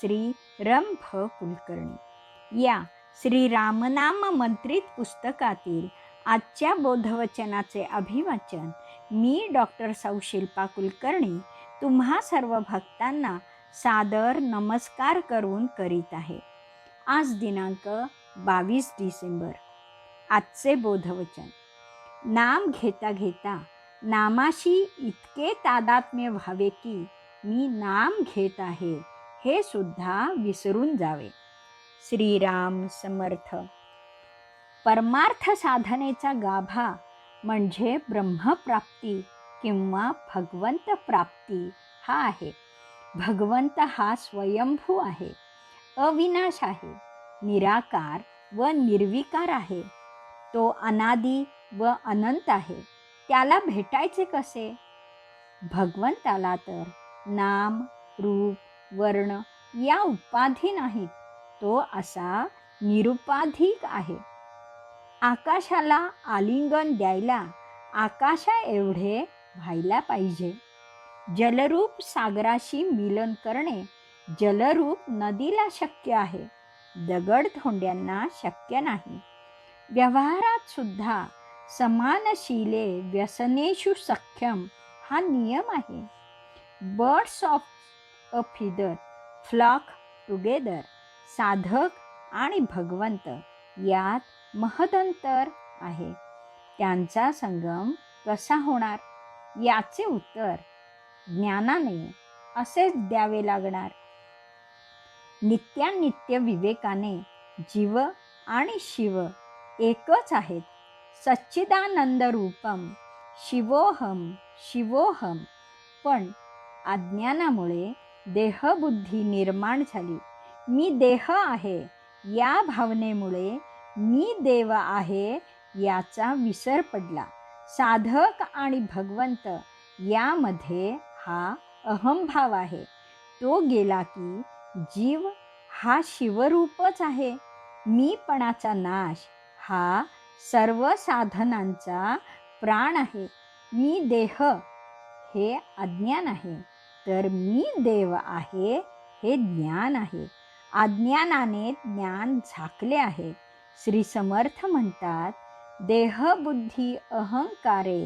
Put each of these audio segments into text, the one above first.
श्री रंभ कुलकर्णी. या श्री रामनाम मंत्रित पुस्तकातील आजच्या बोधवचनाचे अभिवाचन मी डॉक्टर सौशिल्पा कुलकर्णी तुम्हा सर्व भक्तांना सादर नमस्कार करून करीत आहे. आज दिनांक बावीस डिसेंबर. आजचे बोधवचन. नाम घेता घेता नामाशी इतके तादात्म्य व्हावे की मी नाम घेत आहे. हे सुद्धा विसरून जावे. श्रीराम समर्थ. परमार्थ साधनेचा गाभा म्हणजे ब्रह्मप्राप्ती किंवा भगवंत प्राप्ती हा आहे. भगवंत हा स्वयंभू आहे. अविनाश आहे. निराकार व निर्विकार आहे. तो अनादी व अनंत आहे. त्याला भेटायचे कसे? भगवंताला तर नाम रूप वर्ण या उपाधी नाहीत. तो असा निरुपाधिक आहे. आकाशाला आलिंगन द्यायला आकाशा एवढे व्हायला पाहिजे. जलरूप सागराशी मिलन करणे जलरूप नदीला शक्य आहे. दगड धोंड्यांना शक्य नाही. व्यवहारात सुद्धा समानशीले व्यसनेषु सख्यम हा नियम आहे. Birds of a feather flock together साधक आणि भगवंत यात महदंतर आहे. त्यांचा संगम कसा होणार? याचे उत्तर ज्ञानाने असेच द्यावे लागणार. नित्यानित्य विवेकाने जीव आणि शिव एकच आहेत. सच्चिदानंद रूपम शिवोहम शिवोहम पण अज्ञानामुळे देहबुद्धी निर्माण झाली. मी देह आहे. या भावनेमुळे मी देव आहे याचा विसर पडला. साधक आणि भगवंत यामध्ये हा अहंभाव आहे. तो गेला की जीव हा शिवरूपच आहे. मीपणाचा नाश हा सर्व साधनांचा प्राण आहे. मी देह हे अज्ञान आहे. तर मी देव आहे हे ज्ञान आहे. अज्ञानाने ज्ञान झाकले आहे. श्री समर्थ म्हणतात देहबुद्धी अहंकारे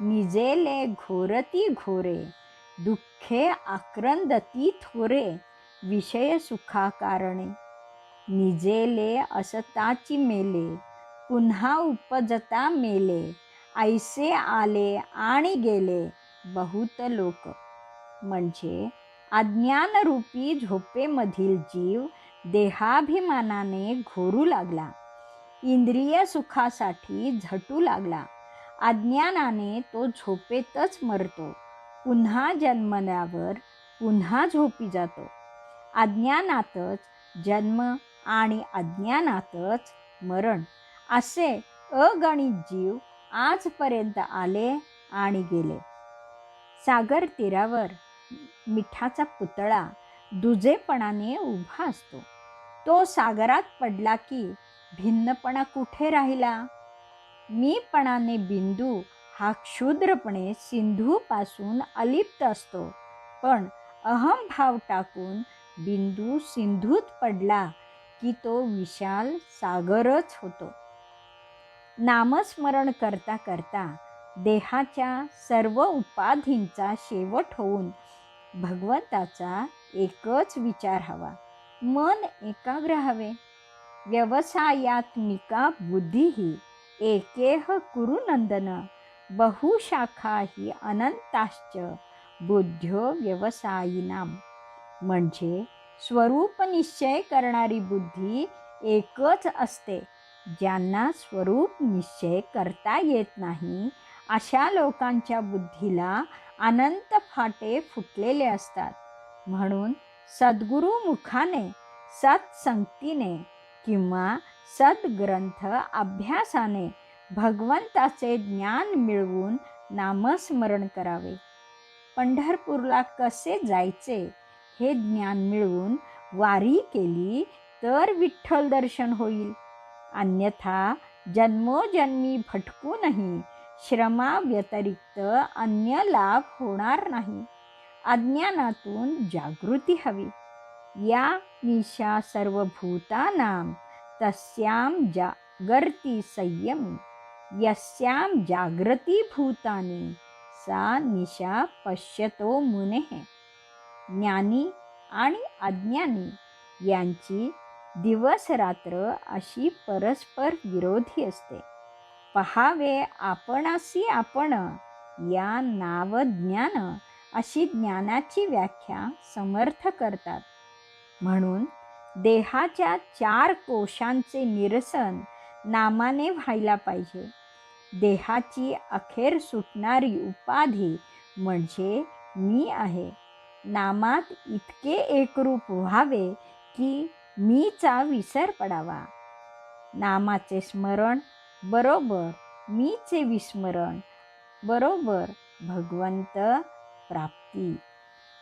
निजेले घोरती घोरे दुःखे आक्रंदती थोरे विषय सुखा कारणे निजेले असताची मेले पुन्हा उपजता मेले ऐसे आले आणि गेले बहुत लोक. म्हणजे अज्ञानरूपी झोपेमधील जीव देहाभिमानाने घोरू लागला. इंद्रिय सुखासाठी झटू लागला. अज्ञानाने तो झोपेतच मरतो. पुन्हा जन्मल्यावर पुन्हा झोपी जातो. अज्ञानातच जन्म आणि अज्ञानातच मरण असे अगणित जीव आजपर्यंत आले आणि गेले. सागर तीरावर मिठाचा पुतळा दुजेपणाने उभा असतो. तो सागरात पडला की भिन्नपणा कुठे राहिला? मीपणाने बिंदू हा क्षुद्रपणे सिंधूपासून अलिप्त असतो. पण अहंभाव टाकून बिंदू सिंधूत पडला की तो विशाल सागरच होतो. नामस्मरण करता करता देहाच्या सर्व उपाधींचा शेवट होऊन भगवंताचा एकच विचार हवा. मन एकाग्र हवे. व्यवसायात्मिका बुद्धी एकेह कुरुनंदन बहुशाखा ही अनंताश्च बुद्ध्यो व्यवसायिनाम. म्हणजे स्वरूप निश्चय करणारी बुद्धी एकच असते. ज्यांना स्वरूप निश्चय करता येत नाही अशा लोकांच्या बुद्धीला अनंत फाटे फुटलेले असतात. म्हणून सद्गुरुमुखाने सत्संगतीने किंवा सद्ग्रंथ अभ्यासाने भगवंताचे ज्ञान मिळवून नामस्मरण करावे. पंढरपूरला कसे जायचे हे ज्ञान मिळवून वारी केली तर विठ्ठल दर्शन होईल. अन्यथा जन्मोजन्मी भटकूनही श्रमाव्यतिरिक्त अन्य लाभ होणार नाही. अज्ञानातून जागृती हवी. या निशा सर्वभूतानां तस्यां जागर्ती संयमी. यस्यां जागृती भूतानी सा निशा पश्यतो मुने. ज्ञानी आणि अज्ञानी यांची दिवस रात्र अशी परस्पर विरोधी असते. पहावे आपणासी आपण. या नाव ज्ञान अशी ज्ञानाची व्याख्या समर्थ करतात. म्हणून देहाच्या चार कोशांचे निरसन नामाने व्हायला पाहिजे. देहाची अखेर सुटणारी उपाधी म्हणजे मी आहे. नामात इतके एकरूप व्हावे की मीचा विसर पडावा. नामाचे स्मरण बरोबर. मीचे विस्मरण. बरोबर. भगवंत प्राप्ती.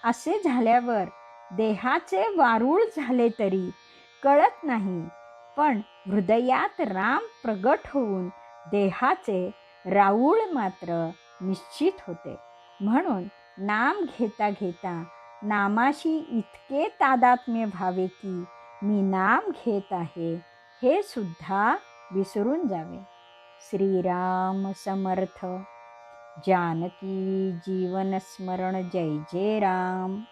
असे झाल्यावर देहाचे वारूळ झाले तरी कळत नाही. पण हृदयात राम प्रगट होऊन देहाचे राऊळ मात्र निश्चित होते. म्हणून नाम घेता घेता नामाशी इतके तादात्म्य व्हावे की मी नाम घेत आहे हे सुद्धा विसरून जावे. श्रीराम समर्थ. जानकी जीवन स्मरण. जय जय राम.